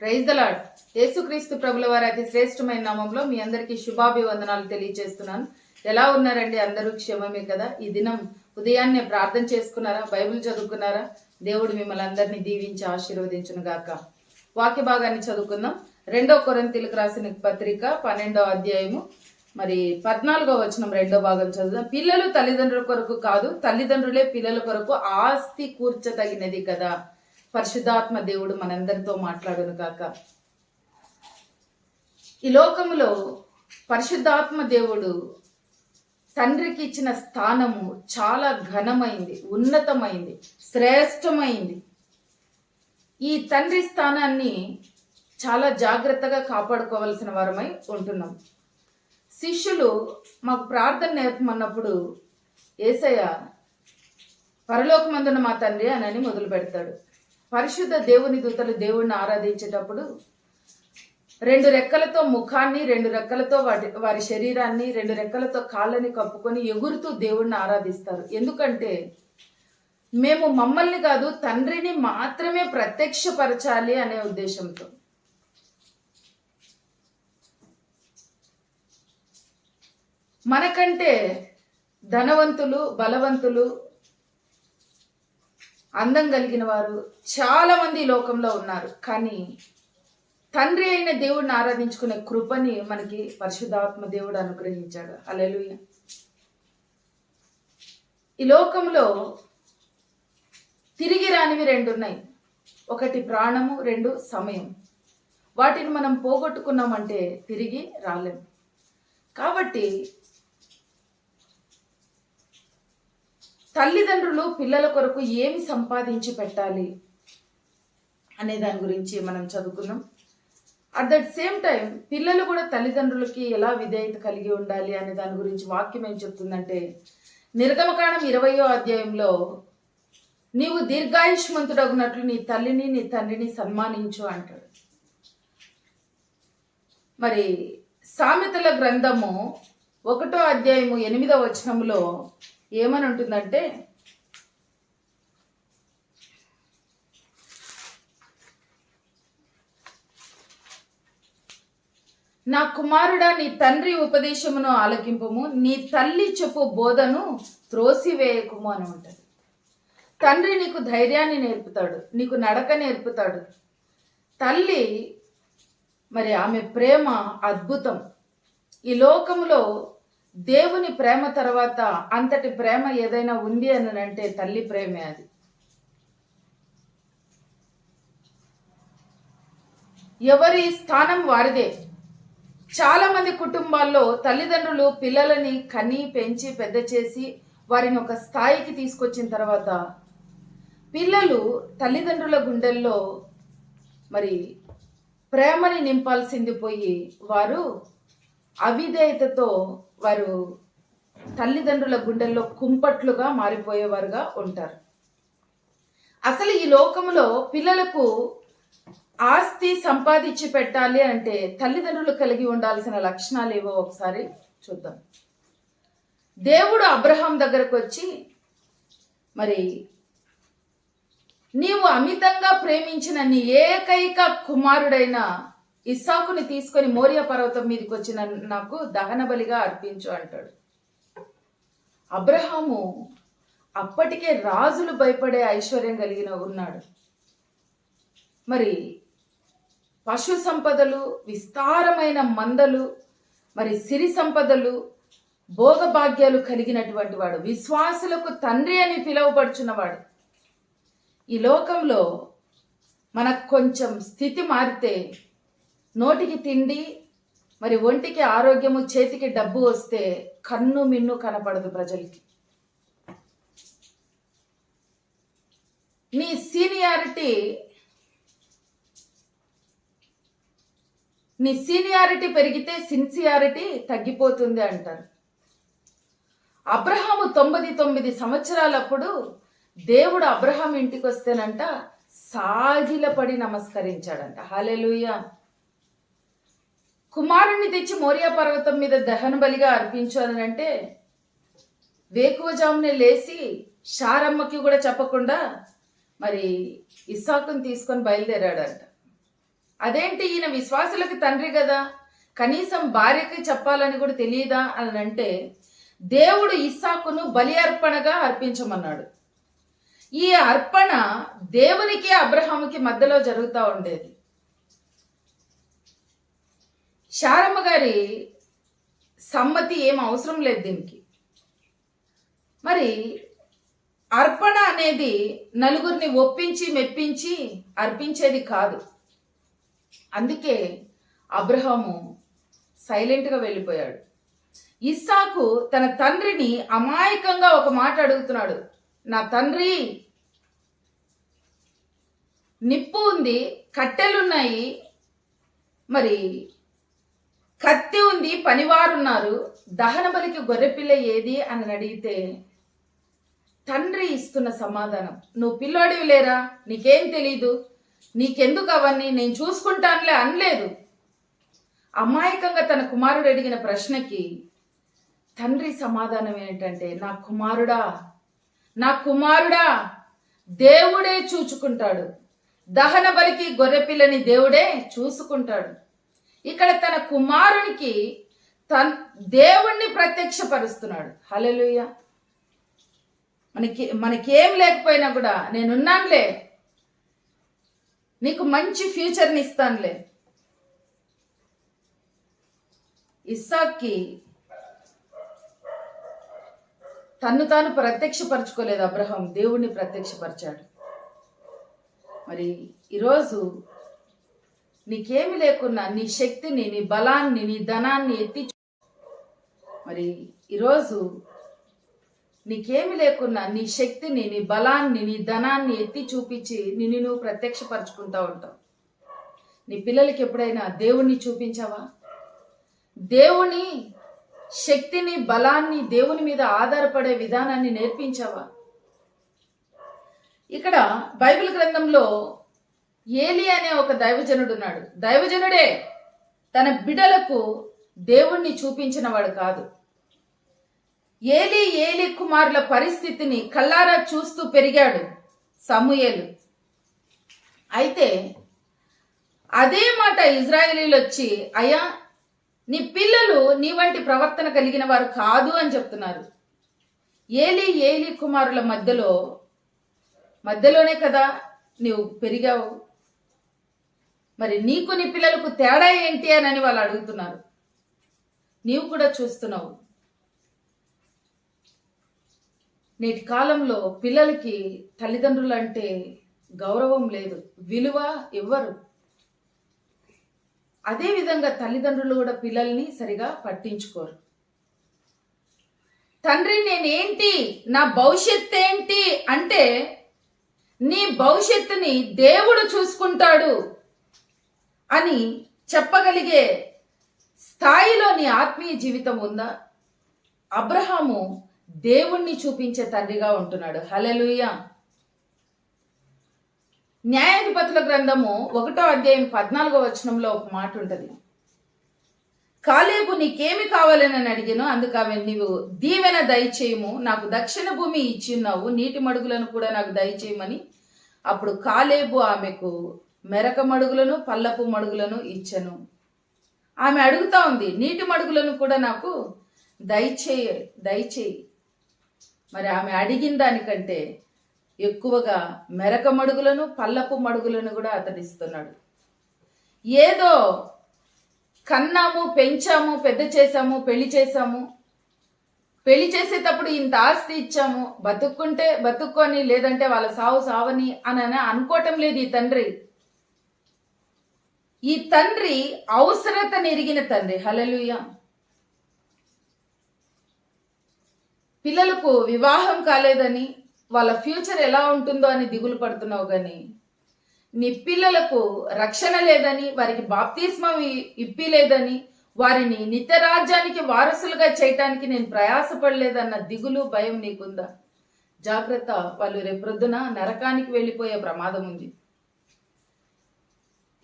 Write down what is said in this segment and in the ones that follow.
Praise the lord యేసుక్రీస్తు ప్రభుల వారి అతి శ్రేష్టమైన నామంలో మీ అందరికీ శుభాభివందనాలు తెలియజేస్తున్నాను. ఎలా ఉన్నారండి? అందరూ క్షేమమే కదా? ఈ దినం ఉదయాన్నే ప్రార్థన చేసుకున్నారా? బైబిల్ చదువుకున్నారా? దేవుడు మిమ్మల్ని అందరినీ దీవించి ఆశీర్వదించును గాక. వాక్య భాగాన్ని చదువుకుందాం. రెండో కొరంతీలకు రాసిన పత్రిక పన్నెండో అధ్యాయము. మరి పద్నాలుగో వచనం రెండో భాగం చదువుదాం. పిల్లలు తల్లిదండ్రుల కొరకు కాదు తల్లిదండ్రులే పిల్లల కొరకు ఆస్తి కూర్చదగినది కదా. పరిశుద్ధాత్మ దేవుడు మనందరితో మాట్లాడును కాక ఈ లోకములో పరిశుద్ధాత్మ దేవుడు తండ్రికి ఇచ్చిన స్థానము చాలా ఘనమైంది ఉన్నతమైంది శ్రేష్టమైంది. ఈ తండ్రి స్థానాన్ని చాలా జాగ్రత్తగా కాపాడుకోవలసిన వారమై ఉంటున్నాం. శిష్యులు మాకు ప్రార్థన నేర్పమన్నప్పుడు ఏసయ్య పరలోకమందున మా తండ్రి అనని మొదలు పెడతాడు పరిశుద్ధ దేవుని దూతలు దేవుణ్ణి ఆరాధించేటప్పుడు రెండు రెక్కలతో ముఖాన్ని రెండు రెక్కలతో వాటి వారి శరీరాన్ని రెండు రెక్కలతో కాళ్ళని కప్పుకొని ఎగురుతూ దేవుణ్ణి ఆరాధిస్తారు. ఎందుకంటే మేము మమ్మల్ని కాదు తండ్రిని మాత్రమే ప్రత్యక్షపరచాలి అనే ఉద్దేశంతో. మనకంటే ధనవంతులు బలవంతులు అందం కలిగిన వారు చాలామంది ఈ లోకంలో ఉన్నారు. కానీ తండ్రి అయిన దేవుడిని ఆరాధించుకునే కృపని మనకి పరిశుద్ధాత్మ దేవుడు అనుగ్రహించాడు. అలెలుయ ఈ లోకంలో తిరిగి రానివి రెండు ఉన్నాయి. ఒకటి ప్రాణము రెండు సమయం. వాటిని మనం పోగొట్టుకున్నామంటే తిరిగి రాలేం. కాబట్టి తల్లిదండ్రులు పిల్లల కొరకు ఏమి సంపాదించి పెట్టాలి అనే దాని గురించి మనం చదువుకున్నాం. అట్ దట్ సేమ్ టైం పిల్లలు కూడా తల్లిదండ్రులకి ఎలా విధేయత కలిగి ఉండాలి అనే దాని గురించి వాక్యం ఏం చెప్తుందంటే నిర్గమకాండం ఇరవయో అధ్యాయంలో నీవు దీర్ఘాయుష్మంతుడగునట్లు నీ తల్లిని నీ తండ్రిని సన్మానించు అంటాడు. మరి సామెతల గ్రంథము ఒకటో అధ్యాయము ఎనిమిదవ వచనములో ఏమని ఉంటుందంటే నా కుమారుడా నీ తండ్రి ఉపదేశమును ఆలకింపము నీ తల్లి చెప్పు బోధను త్రోసివేయకుము అని ఉంటుంది. తండ్రి నీకు ధైర్యాన్ని నేర్పుతాడు నీకు నడక నేర్పుతాడు. తల్లి మరి ఆమె ప్రేమ అద్భుతం. ఈ లోకములో దేవుని ప్రేమ తర్వాత అంతటి ప్రేమ ఏదైనా ఉంది అని అంటే తల్లి ప్రేమే అది. ఎవరి స్థానం వారిదే. చాలా మంది కుటుంబాల్లో తల్లిదండ్రులు పిల్లలని కని పెంచి పెద్ద చేసి వారిని ఒక స్థాయికి తీసుకొచ్చిన తర్వాత పిల్లలు తల్లిదండ్రుల గుండెల్లో మరి ప్రేమని నింపాల్సింది పోయి వారు అవిధేయతతో వారు తల్లిదండ్రుల గుండెల్లో కుంపట్లుగా మారిపోయేవారుగా ఉంటారు. అసలు ఈ లోకంలో పిల్లలకు ఆస్తి సంపాదించి పెట్టాలి అంటే తల్లిదండ్రులు కలిగి ఉండాల్సిన లక్షణాలు ఏవో ఒకసారి చూద్దాం. దేవుడు అబ్రహాం దగ్గరకు వచ్చి మరి నీవు అమితంగా ప్రేమించిన నీ ఏకైక కుమారుడైన ఇస్సాకుని తీసుకొని మోరియా పర్వతం మీదకి వచ్చిన నాకు దహన బలిగా అర్పించు అంటాడు. అబ్రహాము అప్పటికే రాజులు భయపడే ఐశ్వర్యం కలిగిన ఉన్నాడు. మరి పశు సంపదలు విస్తారమైన మందలు మరి సిరి సంపదలు భోగభాగ్యాలు కలిగినటువంటి వాడు విశ్వాసులకు తండ్రి అని పిలువబడుచున్నవాడు. ఈ లోకంలో మనకు కొంచెం స్థితి మారితే నోటికి తిండి మరి ఒంటికి ఆరోగ్యము చేతికి డబ్బు వస్తే కన్ను మిన్ను కనపడదు ప్రజలకి. నీ సీనియారిటీ నీ సీనియారిటీ పెరిగితే సిన్సియారిటీ తగ్గిపోతుంది అంటారు. అబ్రహాము తొమ్మిది తొమ్మిది సంవత్సరాలప్పుడు దేవుడు అబ్రహాం ఇంటికి వస్తేనంట సాగిలపడి నమస్కరించాడంట. హాలెలుయ కుమారుణ్ణి తెచ్చి మోరియా పర్వతం మీద దహన బలిగా అర్పించాలనంటే వేకువజాముని వేకువజామునే లేచి షారమ్మకి కూడా చెప్పకుండా మరి ఇస్సాకుని తీసుకొని బయలుదేరాడంట. అదేంటి ఈయన విశ్వాసులకు తండ్రి కదా? కనీసం భార్యకి చెప్పాలని కూడా తెలియదా అని అంటే దేవుడు ఇస్సాకును బలి అర్పణగా అర్పించమన్నాడు. ఈ అర్పణ దేవునికి అబ్రహాముకి మధ్యలో జరుగుతూ ఉండేది. శారమ్మ గారి సమ్మతి ఏం అవసరం లేదు దీనికి. మరి అర్పణ అనేది నలుగురిని ఒప్పించి మెప్పించి అర్పించేది కాదు. అందుకే అబ్రహాము సైలెంట్గా వెళ్ళిపోయాడు. ఇస్సాకు తన తండ్రిని అమాయకంగా ఒక మాట అడుగుతున్నాడు. నా తండ్రి నిప్పు ఉంది కట్టెలున్నాయి. మరి కత్తి ఉంది పనివారున్నారు దహన బలికి గొర్రెపిల్ల ఏది అని అడిగితే తండ్రి ఇస్తున్న సమాధానం నువ్వు పిల్లోడివి లేరా? నీకేం తెలీదు? నీకెందుకు అవన్నీ? నేను చూసుకుంటానులే అనలేదు. అమాయకంగా తన కుమారుడు అడిగిన ప్రశ్నకి తండ్రి సమాధానం ఏంటంటే నా కుమారుడా నా కుమారుడా దేవుడే చూచుకుంటాడు. దహన బలికి గొర్రెపిల్లని దేవుడే చూసుకుంటాడు. ఇక్కడ తన కుమారునికి తన్ దేవుణ్ణి ప్రత్యక్షపరుస్తున్నాడు. హల్లెలూయా. మనకి మనకేం లేకపోయినా కూడా నేనున్నానులే. నీకు మంచి ఫ్యూచర్ని ఇస్తానులే. ఇస్సాక్కి తన్ను తాను ప్రత్యక్షపరచుకోలేదు అబ్రహం. దేవుణ్ణి ప్రత్యక్షపరిచాడు. మరి ఈరోజు నీకేమి లేకున్నా నీ శక్తిని నీ బలాన్ని నీ ధనాన్ని ఎత్తి చూ- మరి ఈరోజు నీకేమి లేకున్నా నీ శక్తిని నీ బలాన్ని నీ ధనాన్ని ఎత్తి చూపించి నిన్ను నువ్వు ప్రత్యక్షపరచుకుంటా ఉంటావు. నీ పిల్లలకి ఎప్పుడైనా దేవుణ్ణి చూపించావా? దేవుని శక్తిని బలాన్ని దేవుని మీద ఆధారపడే విధానాన్ని నేర్పించావా? ఇక్కడ బైబిల్ గ్రంథంలో ఏలి అనే ఒక దైవజనుడు ఉన్నాడు దైవజనుడే తన బిడలకు దేవుణ్ణి చూపించినవాడు కాదు. ఏలి ఏలి కుమారుల పరిస్థితిని కల్లారా చూస్తూ పెరిగాడు సమూయేలు. అయితే అదే మాట ఇజ్రాయేలీలు వచ్చి అయ్యా నీ పిల్లలు నీ వంటి ప్రవర్తన కలిగిన వారు కాదు అని చెప్తున్నారు. ఏలి ఏలి కుమారుల మధ్యలో మధ్యలోనే కదా నీవు పెరిగావు. మరి నీకు నీ పిల్లలకు తేడా ఏంటి అని వాళ్ళు అడుగుతున్నారు. నీవు కూడా చూస్తున్నావు. నేటి కాలంలో పిల్లలకి తల్లిదండ్రులు అంటే గౌరవం లేదు విలువ ఇవ్వరు అదేవిధంగా తల్లిదండ్రులు కూడా పిల్లల్ని సరిగా పట్టించుకోరు. తండ్రి నేనేంటి? నా భవిష్యత్ ఏంటి? అంటే నీ భవిష్యత్తుని దేవుడు చూసుకుంటాడు. అని చెప్పగలిగే స్థాయిలో నీ ఆత్మీయ జీవితం ఉందా? అబ్రహాము దేవుణ్ణి చూపించే తండ్రిగా ఉంటున్నాడు. హలలుయ న్యాయాధిపతుల గ్రంథము ఒకటో అధ్యాయం పద్నాలుగో వచనంలో ఒక మాట ఉంటుంది. కాలేబు నీకేమి కావాలని అడిగాను అందుకు ఆమె నీవు దీవెన దయచేయము నాకు దక్షిణ భూమి ఇచ్చిన్నావు నీటి మడుగులను కూడా నాకు దయచేయమని. అప్పుడు కాలేబు ఆమెకు మెరక మడుగులను పల్లపు మడుగులను ఇచ్చను. ఆమె అడుగుతా ఉంది నీటి మడుగులను కూడా నాకు దయచేయ దయచేయి. మరి ఆమె అడిగిన దానికంటే ఎక్కువగా మెరక మడుగులను పల్లపు మడుగులను కూడా అతడిస్తున్నాడు ఏదో కన్నాము పెంచాము పెద్ద చేసాము పెళ్ళి చేసాము పెళ్ళి చేసేటప్పుడు ఇంత ఆస్తి ఇచ్చాము. బతుక్కుంటే బతుక్కొని లేదంటే వాళ్ళ సావు సావని అని అనుకోవటం లేదు ఈ తండ్రి. ఈ తండ్రి అవసరత ఎరిగిన తండ్రి. హలలుయ పిల్లలకు వివాహం కాలేదని వాళ్ళ ఫ్యూచర్ ఎలా ఉంటుందో అని దిగులు పడుతున్నావు కానీ నీ పిల్లలకు రక్షణ లేదని వారికి బాప్తిస్మం ఇప్పిలేదని వారిని నిత్య రాజ్యానికి వారసులుగా చేయటానికి నేను ప్రయాసపడలేదన్న దిగులు భయం నీకుందా? జాగ్రత్త వాళ్ళు రేపొద్దున నరకానికి వెళ్ళిపోయే ప్రమాదం ఉంది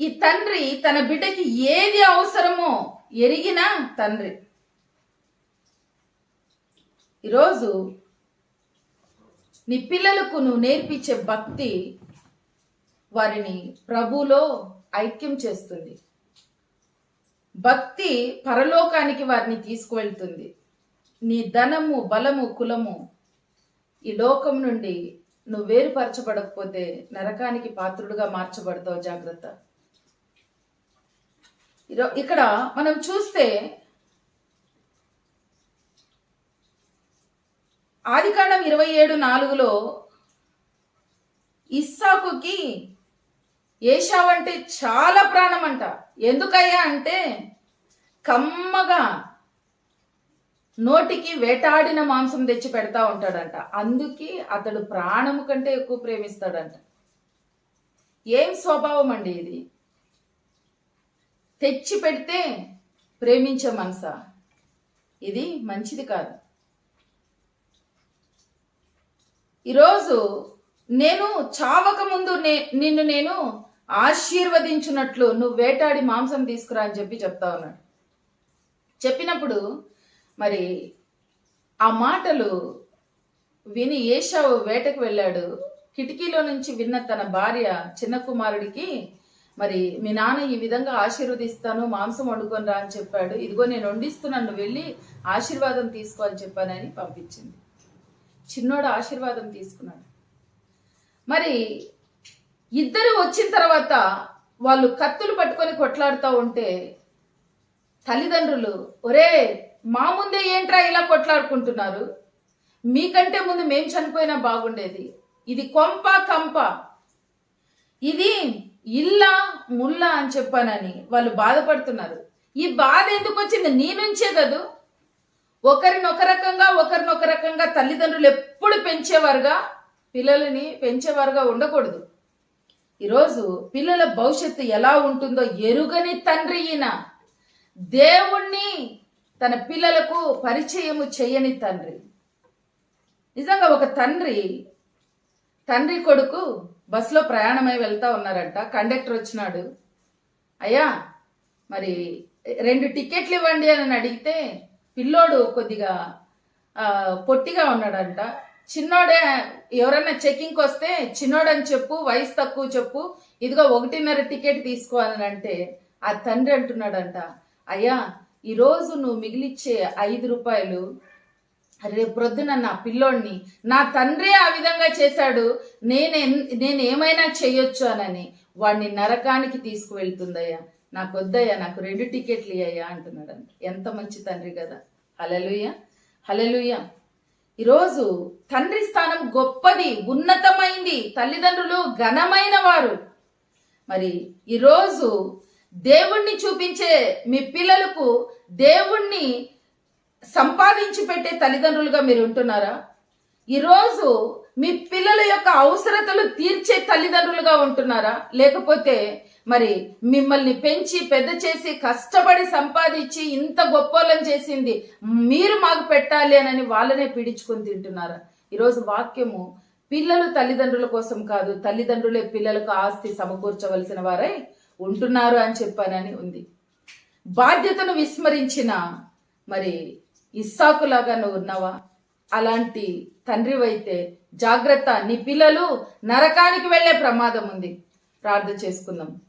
ఈ తండ్రి తన బిడ్డకి ఏది అవసరమో ఎరిగిన తండ్రి. ఈరోజు నీ పిల్లలకు నువ్వు నేర్పించే భక్తి వారిని ప్రభులో ఐక్యం చేస్తుంది. భక్తి పరలోకానికి వారిని తీసుకువెళ్తుంది. నీ ధనము బలము కులము ఈ లోకం నుండి నువ్వు వేరుపరచబడకపోతే నరకానికి పాత్రుడుగా మార్చబడతావు జాగ్రత్త. ఇక్కడ మనం చూస్తే ఆదికాండం ఇరవై ఏడు నాలుగులో ఇస్సాకుకి ఏషావంటే అంటే చాలా ప్రాణం అంట ఎందుకయ్యా అంటే కమ్మగా నోటికి వేటాడిన మాంసం తెచ్చి పెడతా ఉంటాడంట. అందుకే అతడు ప్రాణము కంటే ఎక్కువ ప్రేమిస్తాడంట. ఏం స్వభావం అండి ఇది? తెచ్చి పెడితే ప్రేమించే మనసా? ఇది మంచిది కాదు. ఈరోజు నేను చావక ముందు నే నిన్ను నేను ఆశీర్వదించినట్లు నువ్వు వేటాడి మాంసం తీసుకురా అని చెప్పి చెప్తా ఉన్నాడు. చెప్పినప్పుడు మరి ఆ మాటలు విని ఏషావు వేటకు వెళ్ళాడు. కిటికీలో నుంచి విన్న తన భార్య చిన్న కుమారుడికి మరి మీ నాన్న ఈ విధంగా ఆశీర్వదిస్తాను మాంసం వండుకొని రా అని చెప్పాడు. ఇదిగో నేను వండిస్తున్నాను వెళ్ళి ఆశీర్వాదం తీసుకోవాలని చెప్పానని పంపించింది. చిన్నోడు ఆశీర్వాదం తీసుకున్నాడు. మరి ఇద్దరు వచ్చిన తర్వాత వాళ్ళు కత్తులు పట్టుకొని కొట్లాడుతూ ఉంటే తల్లిదండ్రులు ఒరే మా ముందే ఏంట్రా ఇలా కొట్లాడుకుంటున్నారు? మీకంటే ముందు మేం చనిపోయినా బాగుండేది. ఇది కొంప కంప. ఇది ఇల్లా ముల్లా అని చెప్పానని వాళ్ళు బాధపడుతున్నారు. ఈ బాధ ఎందుకు వచ్చింది? నీ నుంచే కదూ? ఒకరినొక రకంగా ఒకరినొక రకంగా తల్లిదండ్రులు ఎప్పుడు పెంచేవారుగా? పిల్లలని పెంచేవారుగా ఉండకూడదు. ఈరోజు పిల్లల భవిష్యత్తు ఎలా ఉంటుందో ఎరుగని తండ్రి ఈయన. దేవుణ్ణి తన పిల్లలకు పరిచయము చేయని తండ్రి. నిజంగా ఒక తండ్రి తండ్రి కొడుకు బస్సులో ప్రయాణమై వెళ్తా ఉన్నారంట. కండక్టర్ వచ్చినాడు. అయ్యా మరి రెండు టికెట్లు ఇవ్వండి అని అడిగితే పిల్లోడు కొద్దిగా పొట్టిగా ఉన్నాడంట. చిన్నోడే ఎవరైనా చెకింగ్కి వస్తే చిన్నోడని చెప్పు వయసు తక్కువ చెప్పు ఇదిగో ఒకటిన్నర టికెట్ తీసుకో అని అంటే ఆ తండ్రి అంటున్నాడంట. అయ్యా ఈరోజు నువ్వు మిగిలిచ్చే ఐదు రూపాయలు రేపు ప్రొద్దున నా పిల్లోడిని. నా తండ్రే ఆ విధంగా చేశాడు. నేనే నేను ఏమైనా చేయొచ్చు అనని వాడిని నరకానికి తీసుకువెళ్తుందయ్యా. నాకు వద్దయ్యా నాకు రెండు టికెట్లు ఇయ్యా అంటున్నాడు ఎంత మంచి తండ్రి కదా. హలలుయ హలలుయ ఈరోజు తండ్రి స్థానం గొప్పది ఉన్నతమైంది తల్లిదండ్రులు ఘనమైన వారు. మరి ఈరోజు దేవుణ్ణి చూపించే మీ పిల్లలకు దేవుణ్ణి సంపాదించి పెట్టే తల్లిదండ్రులుగా మీరు ఉంటున్నారా? ఈరోజు మీ పిల్లల యొక్క అవసరతలు తీర్చే తల్లిదండ్రులుగా ఉంటున్నారా? లేకపోతే మరి మిమ్మల్ని పెంచి పెద్ద చేసి కష్టపడి సంపాదించి ఇంత గొప్పోలం చేసింది మీరు మాకు పెట్టాలి అని వాళ్ళనే పీడించుకొని తింటున్నారా? ఈరోజు వాక్యము పిల్లలు తల్లిదండ్రుల కోసం కాదు తల్లిదండ్రులే పిల్లలకు ఆస్తి సమకూర్చవలసిన వారై ఉంటున్నారు అని చెప్పానని ఉంది. బాధ్యతను విస్మరించిన మరి ఇస్సాకులాగా నువ్వు ఉన్నావా? అలాంటి తండ్రివైతే జాగ్రత్త. నీ పిల్లలు నరకానికి వెళ్ళే ప్రమాదం ఉంది. ప్రార్థన చేసుకుందాం.